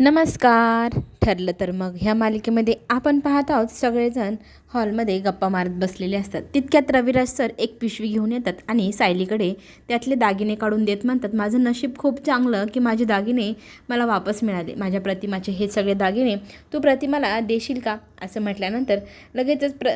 नमस्कार. ठरलं तर मग ह्या मालिकेमध्ये आपण पाहत आहोत सगळेजण हॉलमध्ये गप्पा मारत बसलेले असतात. तितक्यात रविराज सर एक पिशवी घेऊन येतात आणि सायलीकडे त्यातले दागिने काढून देत म्हणतात माझं नशीब खूप चांगलं की माझे दागिने मला वापस मिळाले. माझ्या प्रतिमाचे हे सगळे दागिने तू प्रतिमाला देशील का? असं म्हटल्यानंतर लगेचच प्र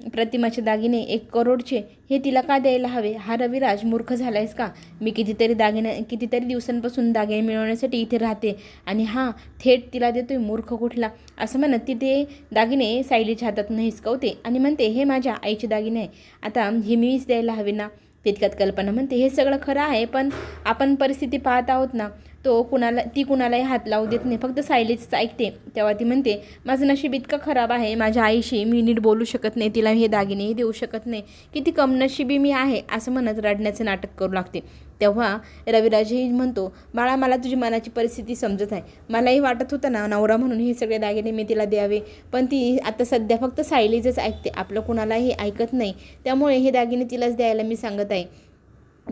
प्रतिमाचे दागिने एक करोडचे हे तिला का द्यायला हवे? हा रविराज मूर्ख झालायस का? मी कितीतरी दागिने कितीतरी दिवसांपासून दागिने मिळवण्यासाठी इथे राहते आणि हा थेट तिला देतोय मूर्ख कुठला? असं म्हणत ती ते दागिने सायलीच्या हातातून हिसकवते आणि म्हणते हे माझ्या आईचे दागिने आहे. आता हे मीच द्यायला हवे ना? तितक्यात कल्पना म्हणते हे सगळं खरं आहे पण आपण परिस्थिती पाहत आहोत ना? तो कुणाला ती कुणालाही हात लावू देत नाही. फक्त सायलेजच ऐकते. तेव्हा ती म्हणते माझं नशीब इतकं खराब आहे. माझ्या आईशी मी नीट बोलू शकत नाही. तिला हे दागिनेही देऊ शकत नाही. किती कमनशिबी मी आहे असं म्हणत रडण्याचं नाटक करू लागते. तेव्हा रविराजही म्हणतो बाळा मला तुझी मनाची परिस्थिती समजत आहे. मलाही वाटत होतं ना नवरा म्हणून हे सगळे दागिने मी तिला द्यावे. पण ती आता सध्या फक्त सायलीचंच ऐकते. आपलं कुणालाही ऐकत नाही. त्यामुळे हे दागिने तिलाच द्यायला मी सांगत आहे.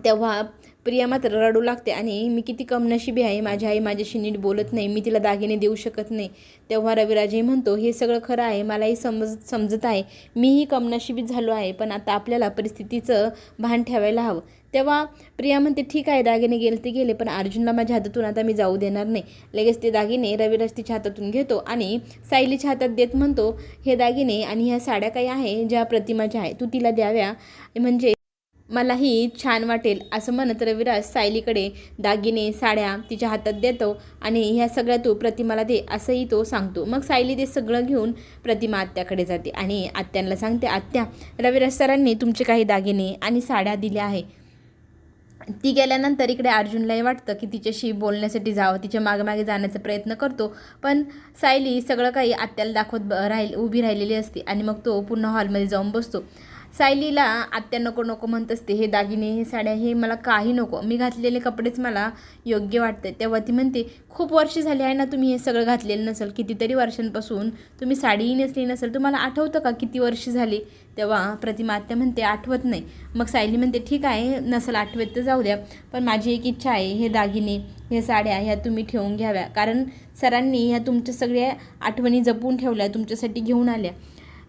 तेव्हा प्रिया मात्र रडू लागते आणि मी किती कमनशिबी आहे माझी आई माझ्याशी नीट बोलत नाही मी तिला दागिने देऊ शकत नाही. तेव्हा रविराजही म्हणतो हे सगळं खरं आहे मलाही समज समजत आहे. मीही कमनशिबी झालो आहे पण आता आपल्याला परिस्थितीचं भान ठेवायला हवं. तेव्हा प्रिया म्हणते ठीक आहे दागिने गेले ते गेले पण अर्जुनला माझ्या हातातून आता मी जाऊ देणार नाही. लगेच ते दागिने रविराज तिच्या हातातून घेतो आणि सायलीच्या हातात देत म्हणतो हे दागिने आणि ह्या साड्या काही आहे ज्या प्रतिमाच्या आहे तू तिला द्याव्या. म्हणजे मलाही छान वाटेल असं म्हणत रविराज सायलीकडे दागिने साड्या तिच्या हातात देतो आणि ह्या सगळ्या तू प्रतिमाला दे असंही तो सांगतो. मग सायली ते सगळं घेऊन प्रतिमा आत्याकडे जाते आणि आत्यांना सांगते आत्या रविराज सरांनी तुमचे काही दागिने आणि साड्या दिल्या आहे. ती गेल्यानंतर इकडे अर्जुनलाही वाटतं की तिच्याशी बोलण्यासाठी जावं तिच्यामागे मागे जाण्याचा प्रयत्न करतो. पण सायली सगळं काही आत्याला दाखवत ब राहील उभी राहिलेली असते आणि मग तो पुन्हा हॉलमध्ये जाऊन बसतो. सायलीला आत्या नको नको म्हणत असते हे दागिने हे साड्या हे मला काही नको. मी घातलेले कपडेच मला योग्य वाटते तेव्हा ती म्हणते खूप वर्ष झाली आहे ना तुम्ही हे सगळं घातलेलं नसेल. कितीतरी वर्षांपासून तुम्ही साडीही नेसली नसेल. तुम्हाला आठवतं का किती वर्ष झाली? तेव्हा प्रतिमा आत्या म्हणते आठवत नाही. मग सायली म्हणते ठीक आहे नसेल आठवत तर जाऊ द्या. पण माझी एक इच्छा आहे हे दागिने हे साड्या ह्या तुम्ही ठेवून घ्याव्या. कारण सरांनी ह्या तुमच्या सगळ्या आठवणी जपून ठेवल्या तुमच्यासाठी घेऊन आल्या.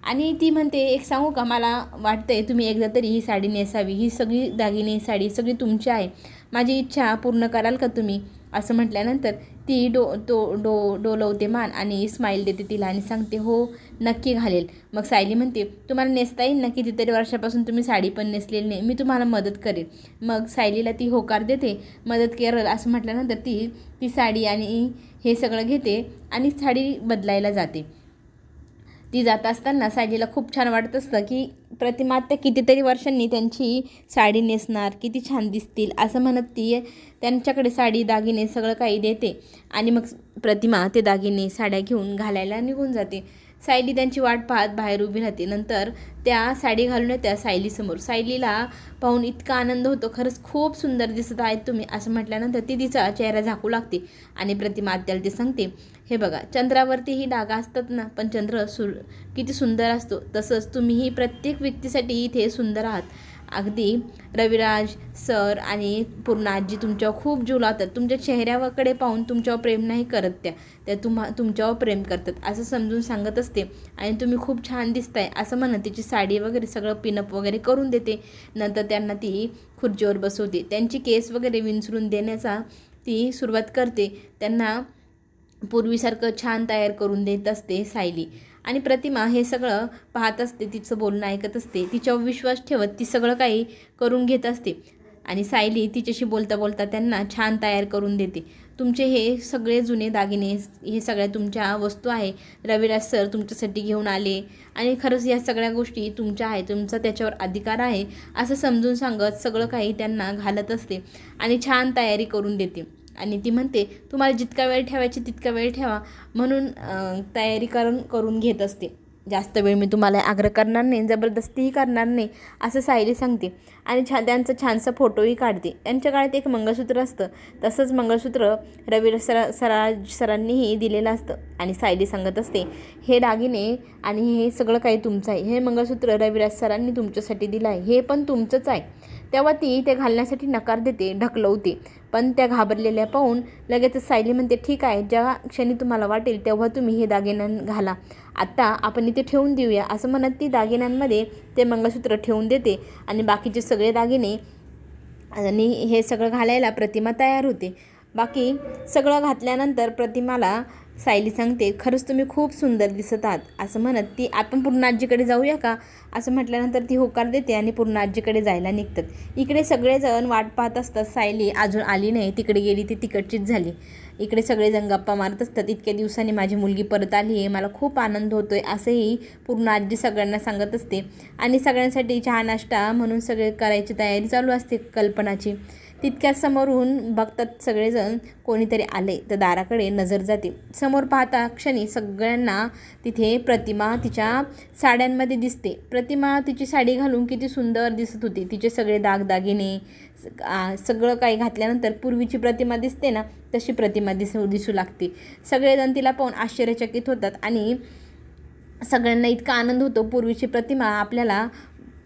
आणि ती म्हणते एक सांगू का मला वाटतंय तुम्ही एकदा तरी ही साडी नेसावी. ही सगळी दागिने साडी सगळी तुमची आहे. माझी इच्छा पूर्ण कराल का तुम्ही? असं म्हटल्यानंतर ती डो तो डो डोलवते मान आणि स्माईल देते तिला आणि सांगते हो नक्की घालेल. मग सायली म्हणते तुम्हाला नेसता येईल ना? कितीतरी वर्षापासून तुम्ही साडी पण नेसलेली नाही. मी तुम्हाला मदत करेन मग सायलीला ती होकार देते मदत करेल. असं म्हटल्यानंतर ती ती साडी आणि हे सगळं घेते आणि साडी बदलायला जाते. ती जात असताना सायलीला खूप छान वाटत असतं की प्रतिमा त्या कितीतरी वर्षांनी त्यांची साडी नेसणार किती छान दिसतील असं म्हणत ती त्यांच्याकडे साडी दागिने सगळं काही देते. आणि मग प्रतिमा ते दागिने साड्या घेऊन घालायला निघून जाते. सायली त्यांची वाट पाहत बाहेर उभी राहते. नंतर त्या साडी घालून येत्या सायलीसमोर. सायलीला पाहून इतका आनंद होतो. खरंच खूप सुंदर दिसत आहेत तुम्ही असं म्हटल्यानंतर ती तिचा चेहरा झाकू लागते आणि प्रतिमा आत्याला ते सांगते. हे बघा चंद्रावरतीही डागा असतात ना पण चंद्र सु किती सुंदर असतो. तसंच तुम्हीही प्रत्येक व्यक्तीसाठी इथे सुंदर आहात. अगदी. रविराज सर आणि पूर्ण आजी तुमच्यावर खूप जीव लावतात. तुमच्या चेहऱ्याकडे पाहून तुमच्यावर प्रेम नाही करत त्या. त्या तुम्हा तुमच्यावर प्रेम करतात. असं समजून सांगत असते. आणि तुम्ही खूप छान दिसताय असं म्हणत तिची साडी वगैरे सगळं पिनअप वगैरे करून देते. नंतर त्यांना ती खुर्चीवर बसवते. त्यांची केस वगैरे विंचरून देण्याचा ती सुरुवात करते. त्यांना पूर्वीसारखं छान तयार करून देत असते सायली. आणि प्रतिमा हे सगळं पाहत असते तिचं बोलणं ऐकत असते तिच्यावर विश्वास ठेवत ती सगळं काही करून घेत असते. आणि सायली तिच्याशी बोलता बोलता त्यांना छान तयार करून देते. तुमचे हे सगळे जुने दागिने हे सगळ्या तुमच्या वस्तू आहे. रविराज सर तुमच्यासाठी घेऊन आले. आणि खरंच या सगळ्या गोष्टी तुमच्या आहे तुमचा त्याच्यावर अधिकार आहे असं समजून सांगत सगळं काही त्यांना घालत असते आणि छान तयारी करून देते. आणि ती म्हणते तुम्हाला जितका वेळ ठेवायची तितका वेळ ठेवा. म्हणून तयारी करून करून घेत असते. जास्त वेळ मी तुम्हाला आग्रह करणार नाही जबरदस्तीही करणार नाही असं सायली सांगते. आणि छान त्यांचा छानसा फोटोही काढते. यांच्या काळात एक मंगळसूत्र असतं. तसंच मंगळसूत्र रवी सरा सरा सरांनीही दिलेलं असतं. आणि सायली सांगत असते हे दागिने आणि हे सगळं काही तुमचं आहे. हे मंगळसूत्र रविराज सरांनी तुमच्यासाठी दिलं आहे. हे पण तुमचंच आहे. तेव्हा ती ते घालण्यासाठी नकार देते ढकलवते. पण त्या घाबरलेल्या पाहून लगेचच सायली म्हणते ठीक आहे ज्या क्षणी तुम्हाला वाटेल तेव्हा तुम्ही हे दागिन्यां घाला. आत्ता आपण इथे ठेवून देऊया. असं म्हणत ती दागिन्यांमध्ये ते मंगळसूत्र ठेवून देते आणि बाकीचे सगळे दागिने आणि हे सगळं घालायला प्रतिमा तयार होते. बाकी सगळं घातल्यानंतर प्रतिमाला सायली सांगते खरंच तुम्ही खूप सुंदर दिसत आहात. असं म्हणत ती आपण पूर्ण आजीकडे जाऊया का? असं म्हटल्यानंतर ती होकार देते आणि पूर्ण आजीकडे जायला निघतात. इकडे सगळेजण वाट पाहत असतात. सायली अजून आली नाही. तिकडे गेली ती तिकडचीच झाली. इकडे सगळेजण गप्पा मारत असतात. इतक्या दिवसांनी माझी मुलगी परत आली आहे. मला खूप आनंद होतो आहे असंही पूर्ण आजी सगळ्यांना सांगत असते. आणि सगळ्यांसाठी चहा नाश्ता म्हणून सगळे करायची तयारी चालू असते कल्पनाची. तितक्या समोरून बघतात सगळेजण. कोणीतरी आले तर दाराकडे नजर जाते. समोर पाहता क्षणी सगळ्यांना तिथे प्रतिमा तिच्या साड्यांमध्ये दिसते. प्रतिमा तिची साडी घालून किती सुंदर दिसत होती. तिचे सगळे दागदागिने स- सगळं काही घातल्यानंतर पूर्वीची प्रतिमा दिसते ना तशी प्रतिमा दिसू दिसू लागते. सगळेजण तिला पाहून आश्चर्यचकित होतात आणि सगळ्यांना इतका आनंद होतो. पूर्वीची प्रतिमा आपल्याला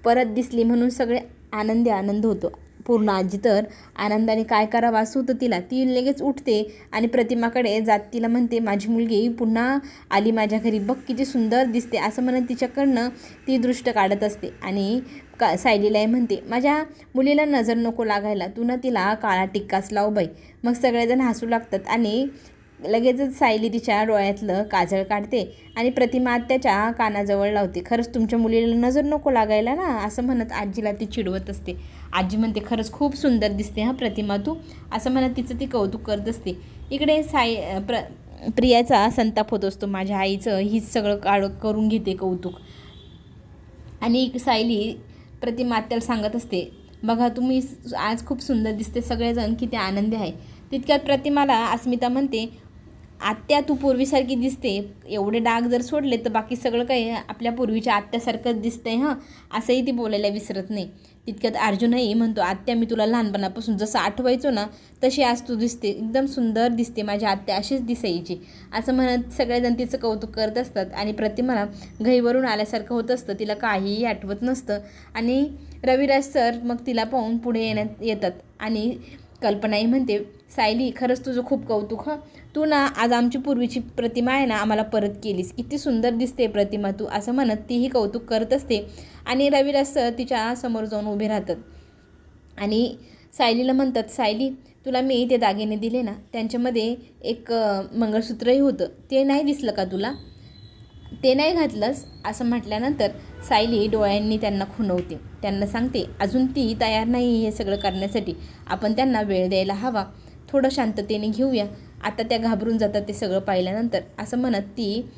परत दिसली म्हणून सगळे आनंदी आनंद होतो. पूर्ण आजी तर. आनंदाने काय करावं सुत तिला? ती लगेच उठते आणि प्रतिमाकडे जात तिला म्हणते माझी मुलगी पुन्हा आली माझ्या घरी. बघ किती सुंदर दिसते. असं म्हणत तिच्याकडनं ती दृष्ट काढत असते आणि का सायलीलाही म्हणते माझ्या मुलीला नजर नको लागायला. तू ना तिला काळा टिक्काच लाव बाई. मग सगळेजण हसू लागतात आणि लगेचच सायली तिच्या डोळ्यातलं काजळ काढते आणि प्रतिमा त्याच्या कानाजवळ लावते. खरंच तुमच्या मुलीला नजर नको लागायला ना असं म्हणत आजीला ती चिडवत असते. आजी म्हणते खरंच खूप सुंदर दिसते हा प्रतिमा तू असं म्हणत तिचं ती कौतुक करत असते. इकडे साय प्र प्रियाचा संताप होत असतो. माझ्या आईचं हीच सगळं काढ करून घेते कौतुक. आणि एक सायली प्रतिमा आत्याला सांगत असते बघा तुम्ही आज खूप सुंदर दिसते सगळेजण किती आनंदी आहे. तितक्यात प्रतिमाला अस्मिता म्हणते आत्या तू पूर्वीसारखी दिसते. एवढे डाग जर सोडले तर बाकी सगळं काही आपल्या पूर्वीच्या आत्यासारखंच दिसतंय हां? असंही ती बोलायला विसरत नाही. तितक्यात अर्जुनही म्हणतो आत्या मी तुला लहानपणापासून जसं आठवायचो ना तशी आज तू दिसते. एकदम सुंदर दिसते माझी आत्या अशीच दिसायची. असं म्हणत सगळेजण तिचं कौतुक करत असतात आणि प्रतिमाला घहीवरून आल्यासारखं होत असतं. तिला काहीही आठवत नसतं आणि रविराज सर मग तिला पाहून पुढे येण्यात येतात आणि कल्पनाही म्हणते सायली खरंच तुझं खूप कौतुक हं. तू ना आज आमची पूर्वीची प्रतिमा आहे ना आम्हाला परत केलीस. किती सुंदर दिसते प्रतिमा तू असं म्हणत तीही कौतुक करत असते. आणि रवीला सर तिच्या समोर जाऊन उभे राहतात. आणि सायलीला म्हणतात सायली तुला मी ते दागिने दिले ना त्यांच्यामध्ये एक मंगळसूत्रही होतं. ते नाही दिसलं का तुला? ते नाही घातलंस असं म्हटल्यानंतर सायली डोळ्यांनी त्यांना खुणवते. त्यांना सांगते अजून ती तयार नाही हे सगळं करण्यासाठी. आपण त्यांना वेळ द्यायला हवा. थोडं शांततेने घेऊया. आता त्या घाबरून जातात ते सगळं पाहिल्यानंतर. असं म्हणत ती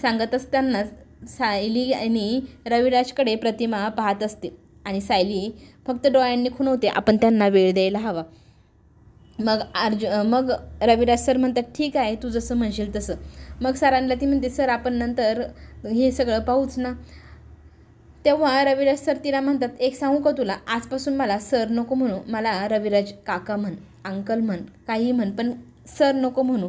सांगत असतानाच सायली आणि रविराजकडे प्रतिमा पाहत असते आणि सायली फक्त डोळ्यांनी खुणवते आपण त्यांना वेळ द्यायला हवा. मग अर्ज मग रविराज सर म्हणतात ठीक आहे तू जसं म्हणशील तसं. मग सरांना ती म्हणते सर आपण नंतर हे सगळं पाहूच ना. तेव्हा रविराज सर तिला म्हणतात एक सांगू का तुला? आजपासून मला सर नको म्हणू. मला रविराज काका म्हण अंकल म्हण काही म्हण पण सर नको म्हणू.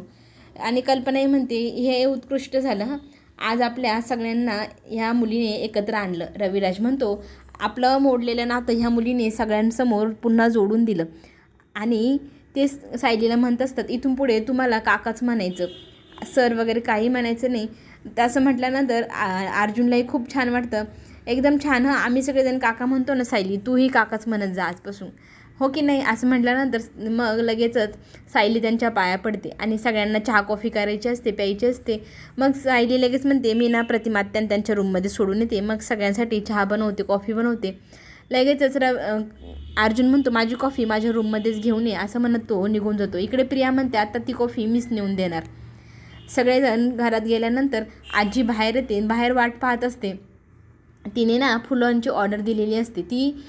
आणि कल्पनाही म्हणते हे उत्कृष्ट झालं हां. आज आपल्या सगळ्यांना ह्या मुलीने एकत्र आणलं. रविराज म्हणतो आपलं मोडलेलं नातं ह्या मुलीने सगळ्यांसमोर पुन्हा जोडून दिलं. आणि ते सायलीला म्हणत असतात इथून पुढे तुम्हाला काकाच म्हणायचं सर वगैरे काही म्हणायचं नाही. तसं म्हटल्यानंतर आ- अर्जुनलाही खूप छान वाटतं. एकदम छान हं आम्ही सगळेजण काका म्हणतो ना सायली तूही काकाच म्हणत जा आजपासून. हो की नाही? असं म्हटल्यानंतर मग लगेचच सायली त्यांच्या पाया पडते आणि सगळ्यांना चहा कॉफी करायची असते प्यायची असते. मग सायली लगेच म्हणते मी ना प्रतिमात्यान त्यांच्या रूममध्ये सोडून येते. मग सगळ्यांसाठी चहा बनवते कॉफी बनवते. लगेचच र अर्जुन म्हणतो माझी कॉफी माझ्या रूममध्येच घेऊन ये असं म्हणत तो निघून जातो. इकडे प्रिया म्हणते आता ती कॉफी मीच नेऊन देणार. सगळेजण घरात गेल्यानंतर आजी बाहेर येते बाहेर वाट पाहत असते. तिने ना फुलांची ऑर्डर दिलेली असते. ती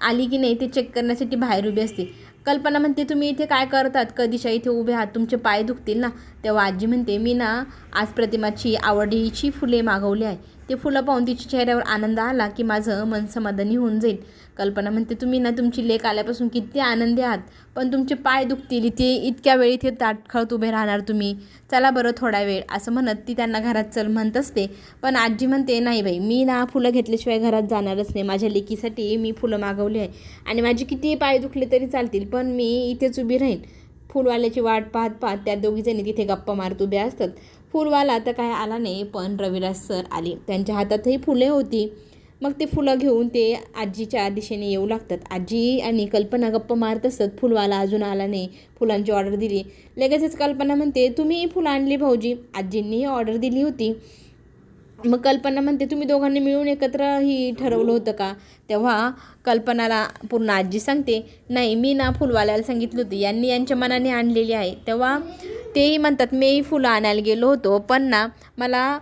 आली की नाही ते चेक करण्यासाठी बाहेर उभी असते. कल्पना म्हणते तुम्ही इथे काय करतात? कधीच्या इथे उभे आहात? तुमचे पाय दुखतील ना. तेव्हा आजी म्हणते मी ना आज प्रतिमाची आवडीची फुले मागवली आहे. ते फुलं पाहून तिच्या चेहऱ्यावर आनंद आला की माझं मन समाधानी होऊन जाईल. कल्पना म्हणते तुम्ही ना तुमची लेक आल्यापासून किती आनंदी आहात पण तुमचे पाय दुखतील इथे इतक्या वेळ इथे ताटखळत उभे राहणार तुम्ही. चला बरं थोडा वेळ असं म्हणत ती त्यांना घरात चल म्हणत असते. पण आजी म्हणते नाही बाई मी ना फुलं घेतल्याशिवाय घरात जाणारच नाही. माझ्या लेकीसाठी मी फुलं मागवली आहे आणि माझे कितीही पाय दुखले तरी चालतील पण मी इथेच उभी राहीन. फुलवाल्याची वाट पाहत पाहत त्या दोघीजणी तिथे गप्पा मारत उभ्या असतात. फुलवाला तर काय आला नाही पण रविराज सर आले. त्यांच्या हातातही फुले होती. मग ते फुलं घेऊन ते आजीच्या दिशेने येऊ लागतात. आजी आणि कल्पना गप्पा मारत असतात फुलवाला अजून आला नाही. फुलांची ऑर्डर दिली. लगेचच कल्पना म्हणते तुम्ही फुलं आणली भाऊजी. आजींनी ऑर्डर दिली होती. मग कल्पना म्हणते तुम्ही दोघांनी मिळून एकत्र ही ठरवलं होतं का? तेव्हा कल्पनाला पूर्ण आजी सांगते नाही मी ना फुलवाल्याला सांगितलं होतं. यांनी यांच्या मनाने आणलेली आहे. तेव्हा तेही म्हणतात मी फुलं आणायला गेलो होतो पण ना मला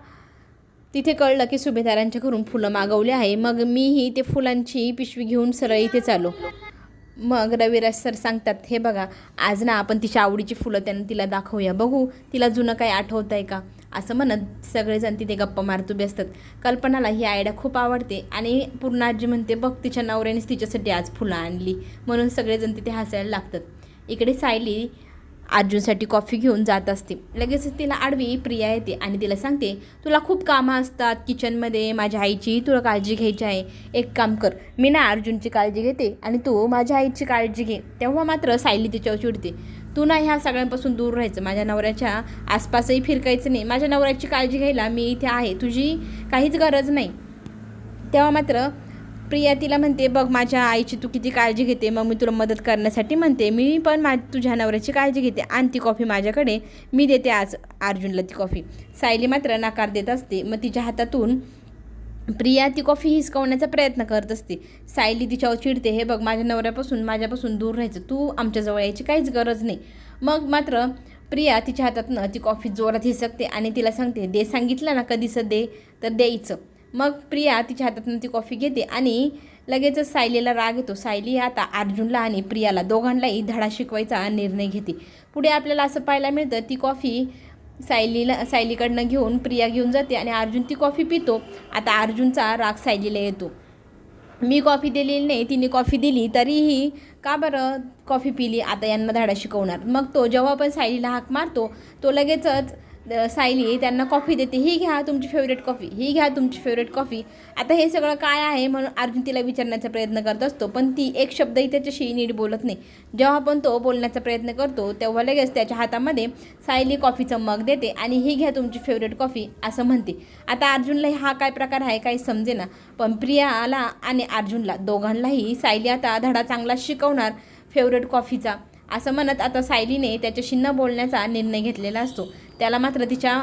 तिथे कळलं की सुभेदारांच्या घरून फुलं मागवली आहे. मग मीही ते फुलांची पिशवी घेऊन सरळ इथे चालो मग रविराज सर सांगतात हे बघा आज ना आपण तिच्या आवडीची फुलं त्यांना तिला दाखवूया. बघू तिला जुनं काही आठवतं आहे का? असं म्हणत सगळेजण तिथे गप्पा मारत उभे असतात. कल्पनाला ही आयडिया खूप आवडते आणि पूर्ण आजी म्हणते बघ तिच्या नवऱ्यानेच तिच्यासाठी आज फुलं आणली. म्हणून सगळेजण तिथे हसायला लागतात. इकडे सायली अर्जुनसाठी कॉफी घेऊन जात असते. लगेचच तिला आडवी प्रिया येते आणि तिला सांगते तुला खूप कामं असतात किचनमध्ये माझ्या आईची तुला काळजी घ्यायची आहे. एक काम कर मी ना अर्जुनची काळजी घेते आणि तू माझ्या आईची काळजी घे. तेव्हा मात्र सायली तिच्यावर चिडते. तू ना ह्या सगळ्यांपासून दूर राहायचं. माझ्या नवऱ्याच्या आसपासही फिरकायचं नाही. माझ्या नवऱ्याची काळजी घ्यायला मी इथे आहे. तुझी काहीच गरज नाही. तेव्हा मात्र प्रिया तिला म्हणते बघ माझ्या आईची तू किती काळजी घेते मग मी तुला मदत करण्यासाठी म्हणते. मी पण मा तुझ्या नवऱ्याची काळजी घेते. आणि ती कॉफी माझ्याकडे. मी देते आज अर्जुनला ती कॉफी. सायली मात्र नकार देत असते. मग तिच्या हातातून प्रिया ती कॉफी हिसकवण्याचा प्रयत्न करत असते. सायली तिच्यावर चिडते हे बघ माझ्या नवऱ्यापासून माझ्यापासून दूर राहायचं. तू आमच्याजवळ यायची काहीच गरज नाही. मग मात्र प्रिया तिच्या हातातनं ती कॉफी जोरात हिसकते आणि तिला सांगते दे सांगितलं ना कधीचं दे तर द्यायचं. मग प्रिया तिच्या हातातून ती कॉफी घेते आणि लगेचच सायलीला राग येतो. सायली आता अर्जुनला आणि प्रियाला दोघांनाही धडा शिकवायचा निर्णय घेते. पुढे आपल्याला असं पाहायला मिळतं ती कॉफी सायलीला सायलीकडनं घेऊन प्रिया घेऊन जाते आणि अर्जुन ती कॉफी पितो. आता अर्जुनचा राग सायलीला येतो. मी कॉफी दिलेली नाही तिने कॉफी दिली तरीही का बरं कॉफी पिली? आता यांना धडा शिकवणार. मग तो जेव्हा पण सायलीला हाक मारतो तो लगेचच सायली त्यांना कॉफी देते. ही घ्या तुमची फेवरेट कॉफी ही घ्या तुमची फेवरेट कॉफी आता हे सगळं काय आहे म्हणून अर्जुन तिला विचारण्याचा प्रयत्न करत असतो पण ती एक शब्दही त्याच्याशी नीट बोलत नाही. जेव्हा पण तो बोलण्याचा प्रयत्न करतो तेव्हा लगेच त्याच्या हातामध्ये सायली कॉफीचं मग देते आणि ही घ्या तुमची फेवरेट कॉफी असं म्हणते. आता अर्जुनला हा काय प्रकार आहे काही समजे ना पण प्रियाला आणि अर्जुनला दोघांनाही सायली आता धडा चांगला शिकवणार फेवरेट कॉफीचा असं म्हणत आता सायलीने त्याच्याशी न बोलण्याचा निर्णय घेतलेला असतो. त्याला मात्र तिच्या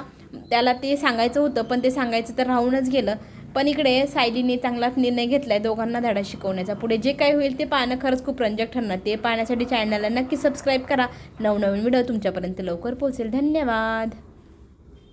त्याला ते सांगायचं होतं पण ते सांगायचं तर राहूनच गेलं. पण इकडे सायलीने चांगलाच निर्णय घेतला आहे दोघांना धडा शिकवण्याचा. पुढे जे काही होईल ते पाहणं खरंच खूप रंजक ठरणार. ते पाहण्यासाठी चॅनलला नक्की सबस्क्राईब करा. नवनवीन व्हिडिओ तुमच्यापर्यंत लवकर पोहोचेल. धन्यवाद!